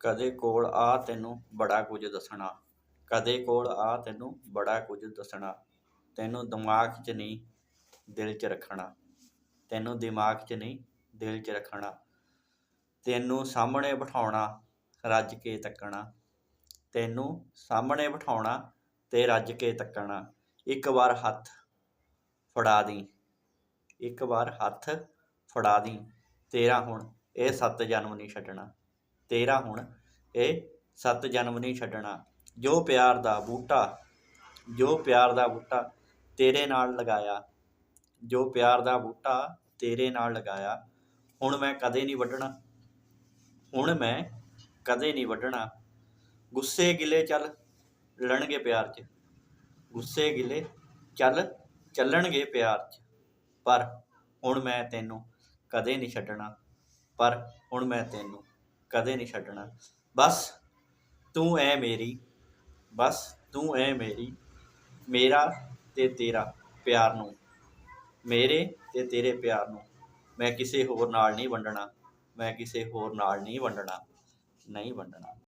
ਕਦੇ ਕੋਲ ਆ ਤੈਨੂੰ ਬੜਾ ਕੁਝ ਦੱਸਣਾ, ਕਦੇ ਕੋਲ ਆ ਤੈਨੂੰ ਬੜਾ ਕੁਝ ਦੱਸਣਾ। ਤੈਨੂੰ ਦਿਮਾਗ 'ਚ ਨਹੀਂ ਦਿਲ 'ਚ ਰੱਖਣਾ। ਤੈਨੂੰ ਦਿਮਾਗ 'ਚ ਨਹੀਂ ਦਿਲ 'ਚ ਰੱਖਣਾ। ਤੈਨੂੰ ਸਾਹਮਣੇ ਬਿਠਾਉਣਾ ਰੱਜ ਕੇ ਤੱਕਣਾ। ਤੈਨੂੰ ਸਾਹਮਣੇ ਬਿਠਾਉਣਾ ਤੇ ਰੱਜ ਕੇ ਤੱਕਣਾ। ਇੱਕ ਵਾਰ ਹੱਥ ਫੜਾ ਦੀ। ਇੱਕ ਵਾਰ ਹੱਥ ਫੜਾ ਦੀ। ਤੇਰਾ ਹੁਣ ਇਹ ਸੱਤ ਜਨਮ ਨਹੀਂ ਛੱਡਣਾ। ਤੇਰਾ ਹੁਣ ਇਹ ਸੱਤ ਜਨਮ ਨਹੀਂ ਛੱਡਣਾ। ਜੋ ਪਿਆਰ ਦਾ ਬੂਟਾ, ਜੋ ਪਿਆਰ ਦਾ ਬੂਟਾ ਤੇਰੇ ਨਾਲ ਲਗਾਇਆ, ਜੋ ਪਿਆਰ ਦਾ ਬੂਟਾ ਤੇਰੇ ਨਾਲ ਲਗਾਇਆ, ਹੁਣ ਮੈਂ ਕਦੇ ਨਹੀਂ ਵੱਢਣਾ। ਹੁਣ ਮੈਂ ਕਦੇ ਨਹੀਂ ਵੱਢਣਾ। ਗੁੱਸੇ ਗਿਲੇ ਚੱਲ ਲੜਨਗੇ ਪਿਆਰ 'ਚ। ਗੁੱਸੇ ਗਿਲੇ ਚੱਲ ਚੱਲਣਗੇ ਪਿਆਰ 'ਚ। ਪਰ ਹੁਣ ਮੈਂ ਤੈਨੂੰ ਕਦੇ ਨਹੀਂ ਛੱਡਣਾ। ਪਰ ਹੁਣ ਮੈਂ ਤੈਨੂੰ ਕਦੇ ਨਹੀਂ ਛੱਡਣਾ। ਬਸ ਤੂੰ ਐ ਮੇਰੀ, ਬਸ ਤੂੰ ਐ ਮੇਰੀ, ਮੇਰਾ ਤੇ ਤੇਰਾ ਪਿਆਰ ਨੂੰ, ਮੇਰੇ ਤੇ ਤੇਰੇ ਪਿਆਰ ਨੂੰ। ਮੈਂ ਕਿਸੇ ਹੋਰ ਨਾਲ ਨਹੀਂ ਵੰਡਣਾ, ਮੈਂ ਕਿਸੇ ਹੋਰ ਨਾਲ ਨਹੀਂ ਵੰਡਣਾ ਨਹੀਂ ਵੰਡਣਾ।